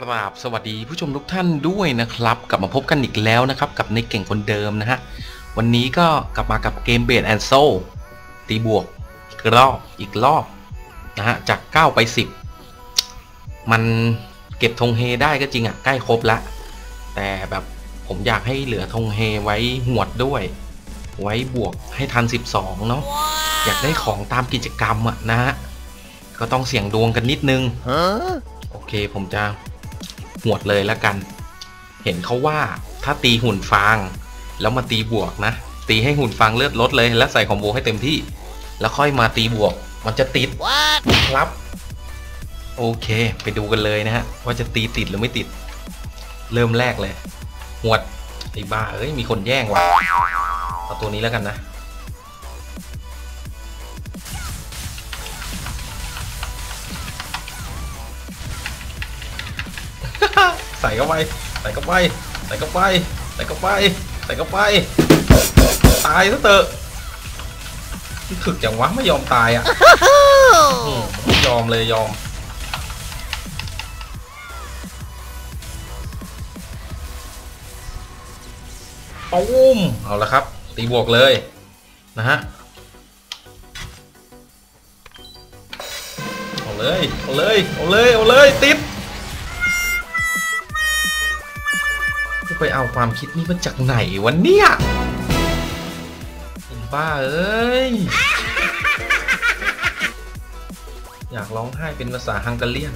กราบสวัสดีผู้ชมทุกท่านด้วยนะครับ กลับมาพบกันอีกแล้วนะครับ กับในเก่งคนเดิมนะฮะ วันนี้ก็กลับมากับเกมเบดแอนโซตีบวกอีกรอบอีกรอบนะฮะ จาก 9 ไป 10 มันเก็บธงเฮได้ก็จริงอะ่ะ ใกล้ครบแล้วแต่แบบผมอยากให้เหลือธงเฮไว้หวดด้วย ไว้บวกให้ทัน 12 เนาะอยากได้ของตามกิจกรรมอะนะฮะ ก็ต้องเสี่ยงดวงกันนิดนึงโอเคผมจะ หวดเลยแล้วกัน เห็นเขาว่าถ้าตีหุ่นฟาง แล้วมาตีบวกนะ ตีให้หุ่นฟางเลือดลดเลยแล้วใส่คอมโบให้เต็มที่ แล้วค่อยมาตีบวก มันจะติดครับโอเค ไปดูกันเลยนะฮะ ว่าจะตีติดหรือไม่ติด เริ่มแรกเลย หวดไอ้บ้าเอ้ยมีคนแย่งว่ะเอาตัวนี้แล้วกันนะ ส่เข้าไปใส่เข้าไปใส่เข้าไปใส่เข้าไปใส่เข้าไปตายซะเถอะนี่ถึกจังวะไม่ยอมตายอะยอมเลยยอมปุ้มเอาละครับ ตีบวกเลยนะฮะเอาเลยเอาเลยเอาเลยเอาเลยติด ไปเอาความคิดนี้มาจากไหนวันเนี้ยบ้าเอ้ย อยากร้องไห้เป็นภาษาฮังการียน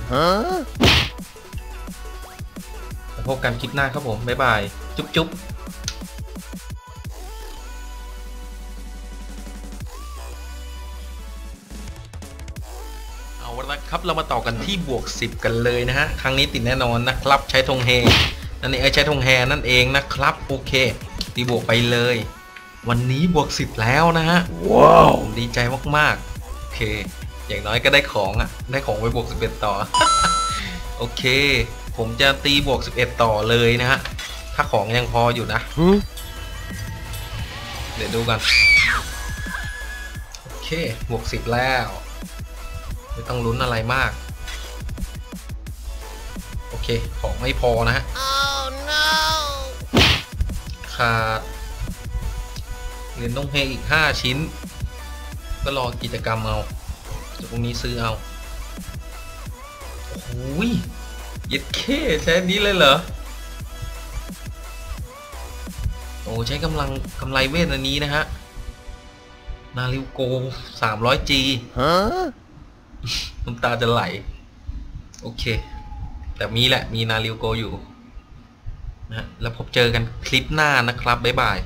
พบกันคลิปหน้าครับผม บ๊ายบาย จุ๊บจุ๊บเอาละครับเรามาต่อกันที่บวก 10 กันเลยนะฮะ ครั้งนี้ติดแน่นอนนะครับ ใช้ธงเฮ นั่นเองไอ้ใช้ธงแฮนั่นเองนะครับโอเค ตีบวกไปเลย วันนี้บวก10แล้วนะฮะว้าวดีใจมากๆโอเค อย่างน้อยก็ได้ของอะได้ของไปบวก11ต่อ โอเค ผมจะตีบวก11ต่อเลยนะฮะถ้าของยังพออยู่นะเดี๋ยวดูกันโอเคบวก10แล้ว ไม่ต้องลุ้นอะไรมาก โอเค ของไม่พอนะฮะ Oh no! ขาดเหรียญต้องเฮอีก 5 ชิ้น ก็รอกิจกรรมเอาจากตรงนี้ซื้อเอาโอ้โหยเย็ดเคใช้อันนี้เลยเหรอ โอ้ใช้กำลังกำไรเวทอันนี้นะฮะ นาริวโก 300G Huh? น้ำตาจะไหล โอเค แต่มีแหละ มีนาริวโกอยู่ นะแล้วพบเจอกันคลิปหน้านะครับ บ๊ายบาย